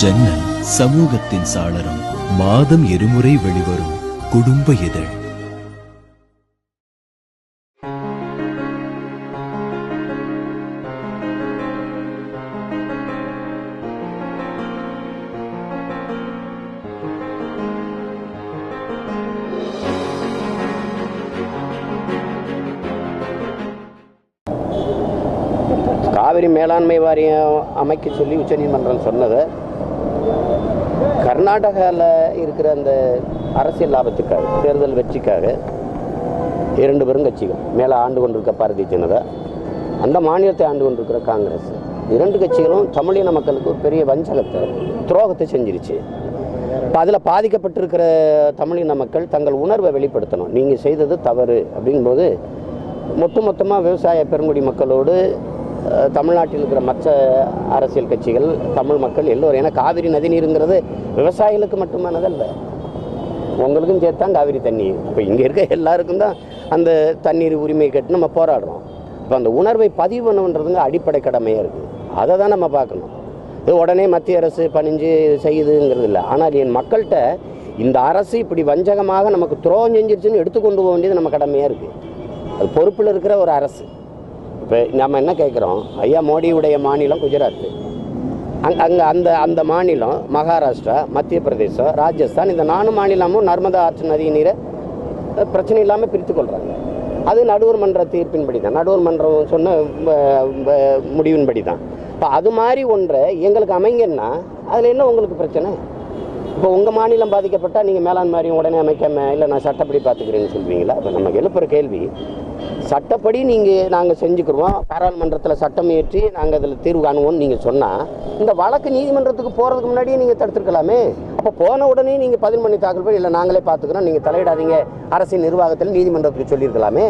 ஜன்னல் சமூகத்தின் சாளரம் மாதம் இருமுறை வெளிவரும் குடும்ப இதழ். காவிரி மேலாண்மை வாரியம் அமைக்க சொல்லி உச்சநீதிமன்றம் சொன்னது கர்நாடகாவில் இருக்கிற அந்த அரசியல் லாபத்துக்காக தேர்தல் வெற்றிக்காக இரண்டு பெரும் கட்சிகள் மேலே ஆண்டு கொண்டிருக்க பாரதிய ஜனதா அந்த மாநிலத்தை ஆண்டு கொண்டிருக்கிற காங்கிரஸ் இரண்டு கட்சிகளும் தமிழின மக்களுக்கு ஒரு பெரிய வஞ்சகத்தை துரோகத்தை செஞ்சிருச்சு. இப்போ அதில் பாதிக்கப்பட்டிருக்கிற தமிழின மக்கள் தங்கள் உணர்வை வெளிப்படுத்தணும். நீங்கள் செய்தது தவறு அப்படிங்கும்போது மொத்த மொத்தமாக விவசாய பெருங்குடி மக்களோடு தமிழ்நாட்டில் இருக்கிற மற்ற அரசியல் கட்சிகள் தமிழ் மக்கள் எல்லோரும் ஏன்னா காவிரி நதிநீருங்கிறது விவசாயிகளுக்கு மட்டுமானதல்ல. உங்களுக்கும் சேர்த்தான் காவிரி தண்ணி இப்போ இங்கே இருக்க எல்லாருக்கும் தான் அந்த தண்ணீர் உரிமை கேட்டு நம்ம போராடுறோம். இப்போ அந்த உணர்வை பதிவு பண்ணணுன்றதுங்க அடிப்படை கடமையாக இருக்குது அதை தான் நம்ம பார்க்கணும். இது உடனே மத்திய அரசு பணிஞ்சு செய்யுதுங்கிறது இல்லை. ஆனால் என் மக்கள்கிட்ட இந்த அரசு இப்படி வஞ்சகமாக நமக்கு துரோகம் செஞ்சிருச்சுன்னு எடுத்துக்கொண்டு போக வேண்டியது நம்ம கடமையாக இருக்குது அது பொறுப்பில் இருக்கிற ஒரு அரசு. இப்போ நம்ம என்ன கேட்குறோம் ஐயா மோடியுடைய மாநிலம் குஜராத். அங் அங்கே அந்த அந்த மாநிலம் மகாராஷ்டிரா மத்திய பிரதேசம் ராஜஸ்தான் இந்த நாலு மாநிலமும் நர்மதா ஆற்று நதி நீரை பிரச்சனை இல்லாமல் பிரித்து கொள்கிறாங்க அது நடுவர் மன்ற தீர்ப்பின்படி தான் நடுவர் மன்றம் சொன்ன முடிவின்படி தான் இப்போ அது மாதிரி ஒன்றை எங்களுக்கு அமைங்கன்னா அதில் என்ன உங்களுக்கு பிரச்சனை? இப்போ உங்கள் மாநிலம் பாதிக்கப்பட்டால் நீங்கள் மேலாண்மாரியும் உடனே அமைக்காம இல்லை நான் சட்டப்படி பார்த்துக்கிறேன்னு சொல்வீங்களா? இப்போ நமக்கு எழுப்புற கேள்வி. சட்டப்படி நீங்கள் நாங்கள் செஞ்சுக்கிறோம். பாராளுமன்றத்தில் சட்டம் ஏற்றி நாங்கள் அதில் தீர்வு காணுவோம்னு நீங்கள் சொன்னால் இந்த வழக்கு நீதிமன்றத்துக்கு போகிறதுக்கு முன்னாடியே நீங்கள் தடுத்துருக்கலாமே? அப்போ போன உடனே நீங்கள் பதில் பண்ணி தாக்கல் பண்ணி இல்லை நாங்களே பார்த்துக்கிறோம் நீங்கள் தலையிடாதீங்க. அரசின் நிர்வாகத்தில் நீதிமன்றத்துக்கு சொல்லியிருக்கலாமே?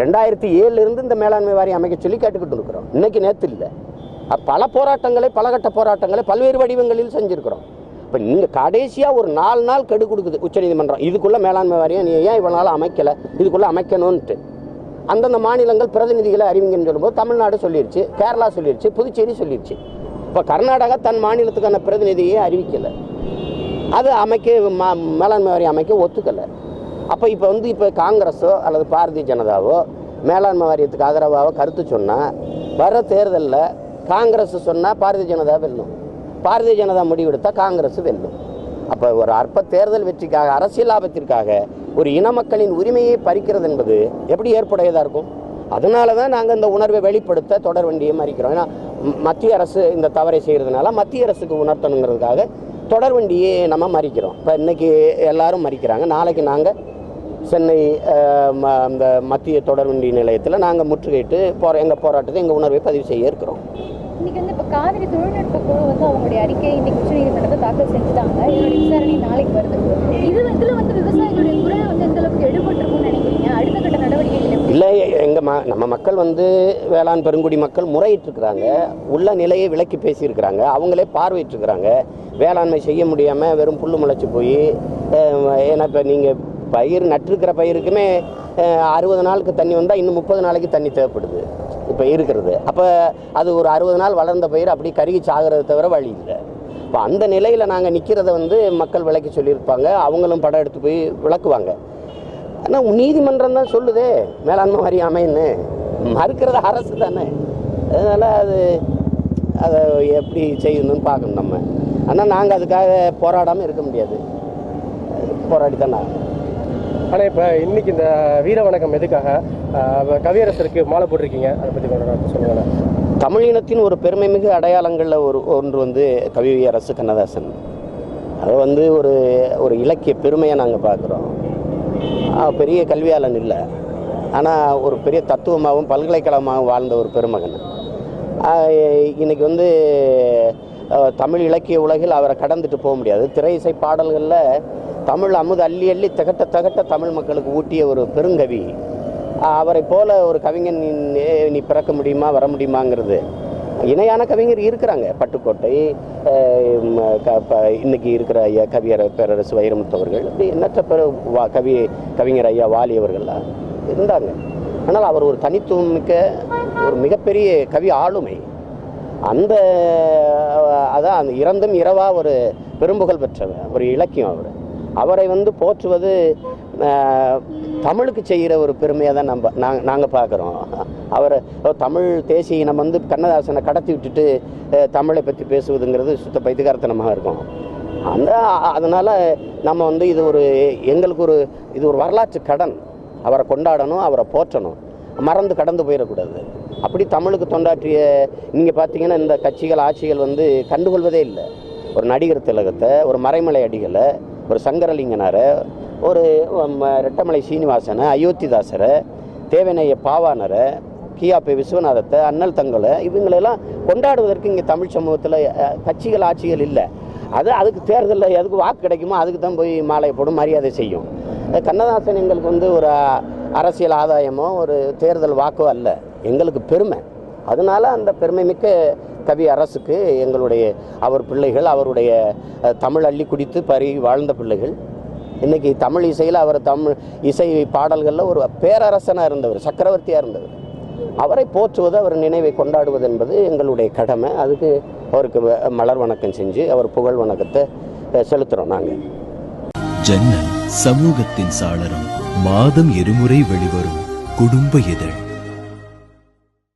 ரெண்டாயிரத்தி ஏழுலேருந்து இந்த மேலாண்மை வாரியம் அமைக்க சொல்லி கேட்டுக்கிட்டு இருக்கிறோம். இன்னைக்கு நேற்று இல்லை. பல போராட்டங்களை பலகட்ட போராட்டங்களை பல்வேறு வடிவங்களில் செஞ்சுருக்கிறோம். இப்போ நீங்கள் கடைசியாக ஒரு நாலு நாள் கெடு கொடுக்குது உச்சநீதிமன்றம். இதுக்குள்ளே மேலாண்மை வாரியம் நீ ஏன் இவ்வளோ நாள் அமைக்கலை? இதுக்குள்ளே அமைக்கணும்ன்ட்டு. அந்தந்த மாநிலங்கள் பிரதிநிதிகளை அறிவிங்கன்னு சொல்லும்போது தமிழ்நாடு சொல்லிருச்சு கேரளா சொல்லிருச்சு புதுச்சேரி சொல்லிருச்சு. இப்போ கர்நாடகா தன் மாநிலத்துக்கான பிரதிநிதியை அறிவிக்கலை. அது அமைக்க ம- மேலாண்மை வாரியம் அமைக்க ஒத்துக்கலை. அப்போ இப்போ வந்து இப்போ காங்கிரஸோ அல்லது பாரதிய ஜனதாவோ மேலாண்மை வாரியத்துக்கு ஆதரவாக கருத்து சொன்னால் வர தேர்தலில் காங்கிரஸ் சொன்னால் பாரதிய ஜனதா வெல்லும். பாரதிய ஜனதா முடிவெடுத்தால் காங்கிரஸ் வெல்லும். அப்போ ஒரு அற்ப தேர்தல் வெற்றிக்காக அரசியல் லாபத்திற்காக ஒரு இன மக்களின் உரிமையை பறிக்கிறது என்பது எப்படி ஏற்புடையதாக இருக்கும்? அதனால தான் நாங்கள் இந்த உணர்வை வெளிப்படுத்த தொடர் வண்டியை மறிக்கிறோம் ஏன்னா மத்திய அரசு இந்த தவறை செய்கிறதுனால மத்திய அரசுக்கு உணர்த்தணுங்கிறதுக்காக தொடர் வண்டியை நம்ம மறிக்கிறோம். இப்போ இன்றைக்கி எல்லாரும் மறிக்கிறாங்க. நாளைக்கு நாங்கள் சென்னை ம- அந்த மத்திய தொடர்வண்டி நிலையத்தில் நாங்கள் முற்றுகையிட்டு போகிற எங்கள் போராட்டத்தை எங்கள் உணர்வை பதிவு செய்ய இருக்கிறோம். இன்னைக்கு வந்து காவிரி தொழில்நுட்ப குழு வந்து அவங்களுடைய அறிக்கை இன்னைக்கு உச்சநீதிமன்றத்தை தாக்கல் செஞ்சுட்டாங்க. இதோட விசாரணை நாளைக்கு வருது. இது இதுல வந்து விவசாயிகளுடைய குரல் வந்து எந்த அளவுக்கு எடுபட்டிருக்கும்னு நினைக்கிறீங்க? அடுத்த கட்ட நடவடிக்கைகள் இல்லை எங்கள் ம நம்ம மக்கள் வந்து வேளாண் பெருங்குடி மக்கள் முறையிட்டிருக்கிறாங்க. உள்ள நிலையை விலக்கி பேசியிருக்கிறாங்க. அவங்களே பார்வையிட்டிருக்கிறாங்க. வேளாண்மை செய்ய முடியாமல் வெறும் புல்லு முளைச்சி போய் ஏன்னா இப்போ நீங்கள் பயிர் நட்டிருக்கிற பயிருக்குமே அறுபது நாளுக்கு தண்ணி வந்தால் இன்னும் முப்பது நாளைக்கு தண்ணி தேவைப்படுது. இப்போ இருக்கிறது. அப்போ அது ஒரு அறுபது நாள் வளர்ந்த பயிர் அப்படி கருகி சாகிறத தவிர வழி இல்லை. இப்போ அந்த நிலையில் நாங்கள் நிற்கிறத வந்து மக்கள் விளக்கி சொல்லியிருப்பாங்க. அவங்களும் படம் எடுத்து போய் விளக்குவாங்க. ஆனால் நீதிமன்றம் தான் சொல்லுதே மேலாண்மை வாரியம் அமைன்னு. மறுக்கிறது அரசு தானே. அதனால் அது அதை எப்படி செய்யணும்னு பார்க்கணும் நம்ம. ஆனால் நாங்கள் அதுக்காக போராடாமல் இருக்க முடியாது. போராடி தான் ஆகணும். ஆனால் இப்போ இன்றைக்கி இந்த வீர வணக்கம் எதுக்காக? கவியரசருக்கு மாலை போட்டிருக்கீங்க. அதை பற்றி கொஞ்சம் சொல்லுங்களேன். தமிழினத்தின் ஒரு பெருமைமிகு அடையாளங்களில் ஒரு ஒன்று வந்து கவியரசு கண்ணதாசன். அதை வந்து ஒரு ஒரு இலக்கிய பெருமையை நாங்கள் பார்க்குறோம். பெரிய கல்வியாளன் இல்லை. ஆனால் ஒரு பெரிய தத்துவமாகவும் பல்கலைக்கழகமாகவும் வாழ்ந்த ஒரு பெருமகன். இன்றைக்கி வந்து தமிழ் இலக்கிய உலகில் அவரை கடந்துட்டு போக முடியாது. திரை இசை பாடல்களில் தமிழ் அமுது அள்ளி அள்ளி திகட்ட திகட்ட தமிழ் மக்களுக்கு ஊட்டிய ஒரு பெருங்கவி. அவரை போல ஒரு கவிஞன் நீ- நீ பிறக்க முடியுமா வர முடியுமாங்கிறது. இணையான கவிஞர் இருக்கிறாங்க. பட்டுக்கோட்டை க- இன்னைக்கு இருக்கிற ஐயா கவியர பேரரசு வைரமுத்து அவர்கள் இப்படி எண்ணற்ற பேர் வா கவி கவிஞர் ஐயா வாலி அவர்கள்லாம் இருந்தாங்க. ஆனால் அவர் ஒரு தனித்துவம் மிக்க ஒரு மிகப்பெரிய கவி ஆளுமை. அந்த அதான் அந்த இறந்தும் இரவா ஒரு பெரும்புகழ் பெற்றவர் ஒரு இலக்கியம் அவர். அவரை வந்து போற்றுவது தமிழுக்கு செய்கிற ஒரு பெருமையாக தான் நம்ம நாங்கள் நாங்கள் பார்க்குறோம். அவர் தமிழ் தேசிய இனம் வந்து கண்ணதாசனை கடத்தி விட்டுட்டு தமிழை பற்றி பேசுவதுங்கிறது சுத்த பைத்தியகாரத்தனமாக இருக்கும். அந்த அதனால் நம்ம வந்து இது ஒரு எங்களுக்கு ஒரு இது ஒரு வரலாற்று கடன். அவரை கொண்டாடணும் அவரை போற்றணும். மறந்து கடந்து போயிடக்கூடாது. அப்படி தமிழுக்கு தொண்டாற்றிய நீங்கள் பார்த்தீங்கன்னா இந்த கட்சிகள் ஆட்சிகள் வந்து கண்டுகொள்வதே இல்லை. ஒரு நடிகர் திலகத்தை ஒரு மறைமலை அடிகளை ஒரு சங்கரலிங்கனாரை ஒரு ம, ரெட்டமலை சீனிவாசனை அயோத்திதாசரை தேவனைய பாவானரை கியாபி விஸ்வநாதத்தை அண்ணல் தங்களை இவங்களெல்லாம் கொண்டாடுவதற்கு இங்கே தமிழ் சமூகத்தில் கட்சிகள் ஆட்சிகள் இல்லை. அது அதுக்கு தேர்தலில் எதுக்கு வாக்கு கிடைக்குமோ அதுக்கு தான் போய் மாலை போடும் மரியாதை செய்யும். கண்ணதாசன் எங்களுக்கு வந்து ஒரு அரசியல் ஆதாயமோ ஒரு தேர்தல் வாக்கோ அல்ல. எங்களுக்கு பெருமை. அதனால அந்த பெருமை மிக்க கவி அரசுக்கு எங்களுடைய அவர் பிள்ளைகள் அவருடைய தமிழ் அள்ளி குடித்து பரி வாழ்ந்த பிள்ளைகள் இன்றைக்கி தமிழ் இசையில் அவர் தமிழ் இசை பாடல்களில் ஒரு பேரரசனாக இருந்தவர் சக்கரவர்த்தியாக இருந்தவர். அவரை போற்றுவது அவர் நினைவை கொண்டாடுவது என்பது எங்களுடைய கடமை. அதுக்கு அவருக்கு வ- மலர் வணக்கம் செஞ்சு அவர் புகழ் வணக்கத்தை செலுத்துகிறோம் நாங்கள் ஜன்னல் சமூகத்தின் சாளரம் மாதம் இருமுறை வெளிவரும் குடும்ப இதழ்.